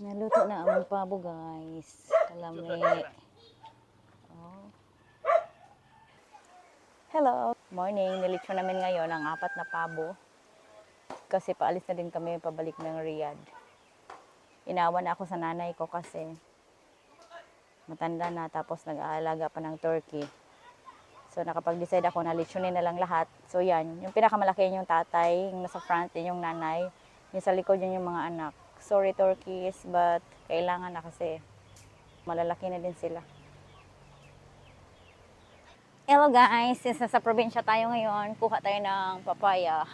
Naluto na ang pabo, guys. Kalami. Oh. Hello. Morning. Nilitsyo namin ngayon ang apat na pabo. Kasi paalis na din kami pabalik ng Riyadh. Inawan na ako sa nanay ko kasi matanda na tapos nag-aalaga pa ng turkey. So nakapag-decide ako na litsunin na lang lahat. So yan, yung pinakamalaki yun yung tatay, yung nasa front yun yung nanay, yung sa likod yun yung mga anak. Sorry turkeys, but kailangan na kasi malalaki na din sila. Hello guys, since nasa probinsya tayo ngayon, kuha tayo ng papaya.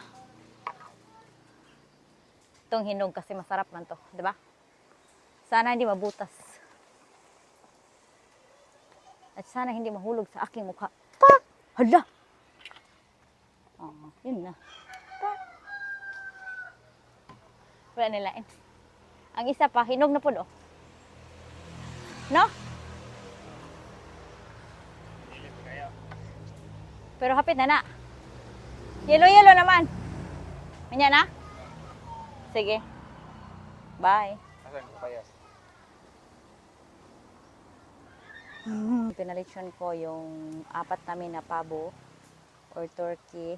Itong hinog kasi masarap man to, di ba? Sana hindi mabutas. At sana hindi mahulog sa aking mukha. Pa! Hala! Oh, yun na. Pa! Wala nilain. Ang isa pa, hinog na po do. No? Pero hapit na na. Yellow-yellow naman. Manya na? Sige. Bye. Asan ko payas? Pinalitsyon ko yung apat namin na pabo or turkey.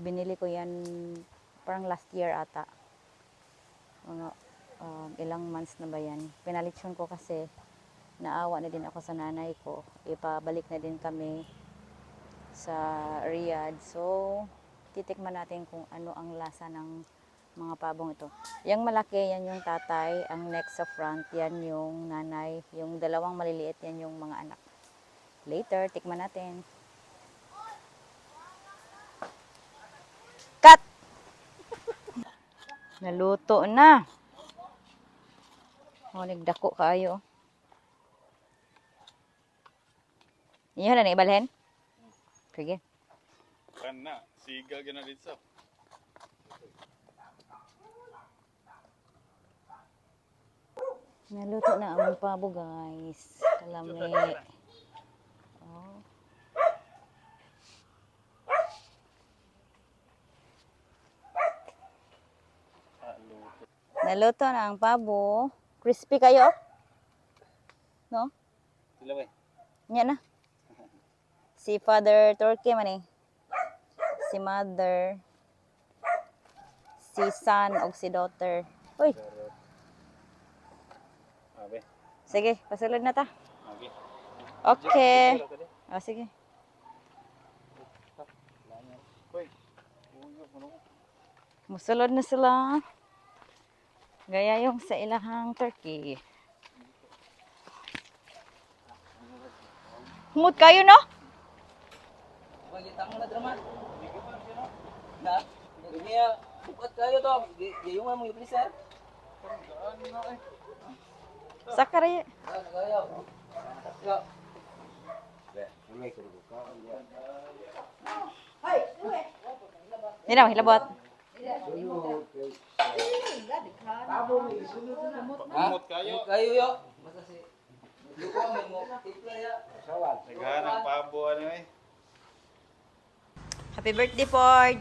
Binili ko yan parang last year ata. Mga um, ilang months na ba yan. Pinalitsyon ko kasi naawa na din ako sa nanay ko. Ipabalik na din kami sa Riyadh. So, titikman natin kung ano ang lasa ng mga pabong ito. Yung malaki, yan yung tatay. Ang next sa front, yan yung nanay. Yung dalawang maliliit, yan yung mga anak. Later, tikman natin. Cut! Naluto na. O, nagdako kayo. Iyon na, ibalhin? Sige. Kan na, siga gina dito. Naluto na ang pabo, guys. Kalami. Oh. Luto. Naluto na ang pabo. Crispy kayo? No? Ba? Yan na. Si Father Turkey man eh. Si Mother. Si son o si daughter. Uy. Abe. sige, pasulod na ta. Agi. Okay. O, sige. No. Musulod na sila. Gaya yung sa ilahang turkey. Humot kayo, no? Magita mo na draman. Na? Kaya bukat kayo to. Gayungan mo yung. Sakari. Nagayaw. Yo. Hindi na, hilabot. Umot kayo. Kayo yo. Basta si Lupa may mo tipla ya. Naghanap pabo ano eh. Happy birthday, Ford!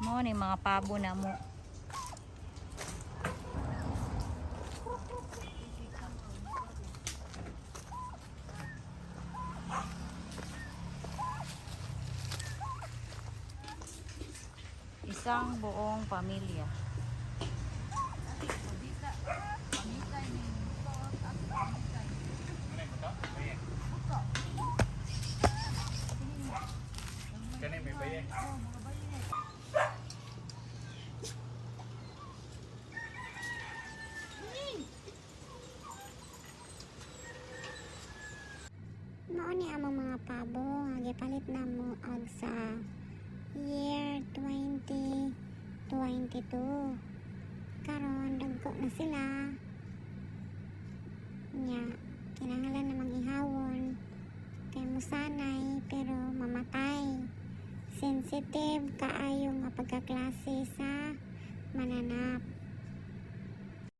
Mo ni mga pabo na mo. Isang buong pamilya. Kani may baye. Mao ni among mga pabo gipalit na mo og sa year 2022. Karon dagko na sila. Nya kinahanglan namang ihawon kay musanay pero mamatay. Sensitive kaayo nga pagkaklase sa mananap.